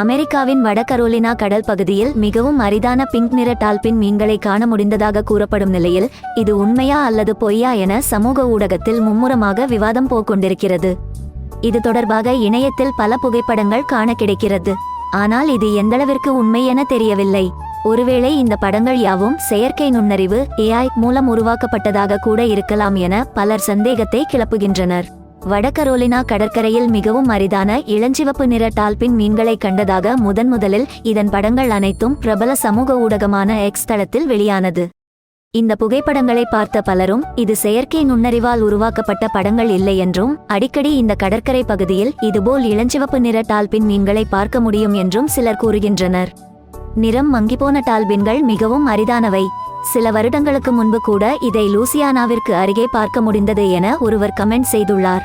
அமெரிக்காவின் வட கரோலினா கடல் பகுதியில் மிகவும் அரிதான பிங்க் நிற டால்பின் மீன்களை காண முடிந்ததாக கூறப்படும் நிலையில் இது உண்மையா அல்லது பொய்யா என சமூக ஊடகத்தில் மும்முரமாக விவாதம் போக்கொண்டிருக்கிறது இது தொடர்பாக இணையத்தில் பல புகைப்படங்கள் காண கிடைக்கிறது. ஆனால் இது எந்தளவிற்கு உண்மை என தெரியவில்லை. ஒருவேளை இந்த படங்கள் யாவும் செயற்கை நுண்ணறிவு ஏஐ மூலம் உருவாக்கப்பட்டதாக கூட இருக்கலாம் என பலர் சந்தேகத்தை கிளப்புகின்றனர். வடகரோலினா கடற்கரையில் மிகவும் அரிதான இளஞ்சிவப்பு நிற டால்பின் மீன்களை கண்டதாக முதன் முதலில் இதன் படங்கள் அனைத்தும் பிரபல சமூக ஊடகமான எக்ஸ் தளத்தில் வெளியானது. இந்த புகைப்படங்களை பார்த்த பலரும் இது செயற்கை நுண்ணறிவால் உருவாக்கப்பட்ட படங்கள் இல்லை என்றும் அடிக்கடி இந்த கடற்கரை பகுதியில் இதுபோல் இளஞ்சிவப்பு நிற டால்பின் மீன்களை பார்க்க முடியும் என்றும் சிலர் கூறுகின்றனர். நிறம் மங்கிப்போன டால்பின்கள் மிகவும் அரிதானவை. சில வருடங்களுக்கு முன்பு கூட இதை லூசியானாவிற்கு அருகே பார்க்க முடிந்தது என ஒருவர் கமெண்ட் செய்துள்ளார்.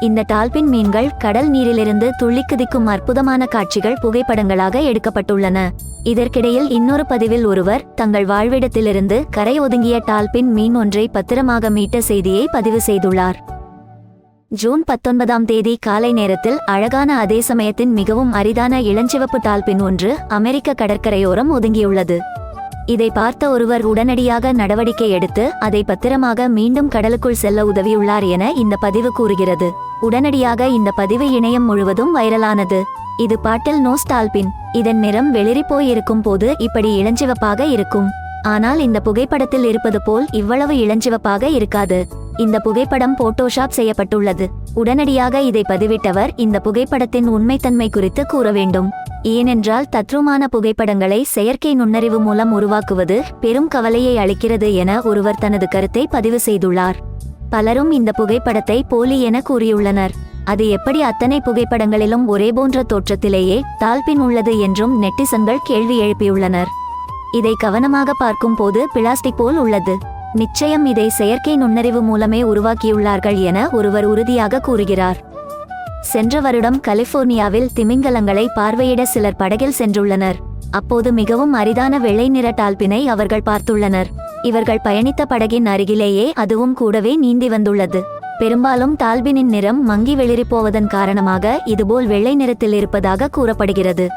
இந்த டால்பின் மீன்கள் கடல் நீரிலிருந்து துள்ளிக்குதிக்கும் அற்புதமான காட்சிகள் புகைப்படங்களாக எடுக்கப்பட்டுள்ளன. இதற்கிடையில் இன்னொரு பதிவில் ஒருவர் தங்கள் வாழ்விடத்திலிருந்து கரை ஒதுங்கிய டால்பின் மீன் ஒன்றை பத்திரமாக மீட்ட செய்தியை பதிவு செய்துள்ளார். ஜூன் பத்தொன்பதாம் தேதி காலை நேரத்தில் அழகான அதே சமயத்தின் மிகவும் அரிதான இளஞ்சிவப்பு டால்பின் ஒன்று அமெரிக்க கடற்கரையோரம் ஒதுங்கியுள்ளது. இதை பார்த்த ஒருவர் உடனடியாக நடவடிக்கை எடுத்து அதை பத்திரமாக மீண்டும் கடலுக்குள் செல்ல உதவியுள்ளார் என இந்த பதிவு கூறுகிறது. உடனடியாக இந்த பதிவு இணையம் முழுவதும் வைரலானது. இது பாட்டில் நோஸ் டால்பின் இதன் நிறம் வெளிரி போய் இருக்கும் போது இப்படி இளஞ்சிவப்பாக இருக்கும். ஆனால் இந்த புகைப்படத்தில் இருப்பது போல் இவ்வளவு இளஞ்சிவப்பாக இருக்காது. இந்த புகைப்படம் போட்டோஷாப் செய்யப்பட்டுள்ளது. உடனடியாக இதை பதிவிட்டவர் இந்த புகைப்படத்தின் உண்மைத்தன்மை குறித்து கூற வேண்டும். ஏனென்றால் தத்ரூமான புகைப்படங்களை செயற்கை நுண்ணறிவு மூலம் உருவாக்குவது பெரும் கவலையை அளிக்கிறது என ஒருவர் தனது கருத்தை பதிவு செய்துள்ளார். பலரும் இந்த புகைப்படத்தை போலி என கூறியுள்ளனர். அது எப்படி அத்தனை புகைப்படங்களிலும் ஒரே போன்ற தோற்றத்திலேயே டால்பின் உள்ளது என்றும் நெட்டிசன்கள் கேள்வி எழுப்பியுள்ளனர். இதை கவனமாக பார்க்கும் போது பிளாஸ்டிக் போல் உள்ளது. நிச்சயம் இதை செயற்கை நுண்ணறிவு மூலமே உருவாக்கியுள்ளார்கள் என ஒருவர் உறுதியாக கூறுகிறார். சென்ற வருடம் கலிபோர்னியாவில் திமிங்கலங்களை பார்வையிட சிலர் படகில் சென்றுள்ளனர். அப்போது மிகவும் அரிதான வெள்ளை நிற டால்பினை அவர்கள் பார்த்துள்ளனர். இவர்கள் பயணித்த படகின் அருகிலேயே அதுவும் கூடவே நீந்தி வந்துள்ளது. பெரும்பாலும் டால்பினின் நிறம் மங்கி வெளிரிப்போவதன் காரணமாக இதுபோல் வெள்ளை நிறத்தில் இருப்பதாக கூறப்படுகிறது.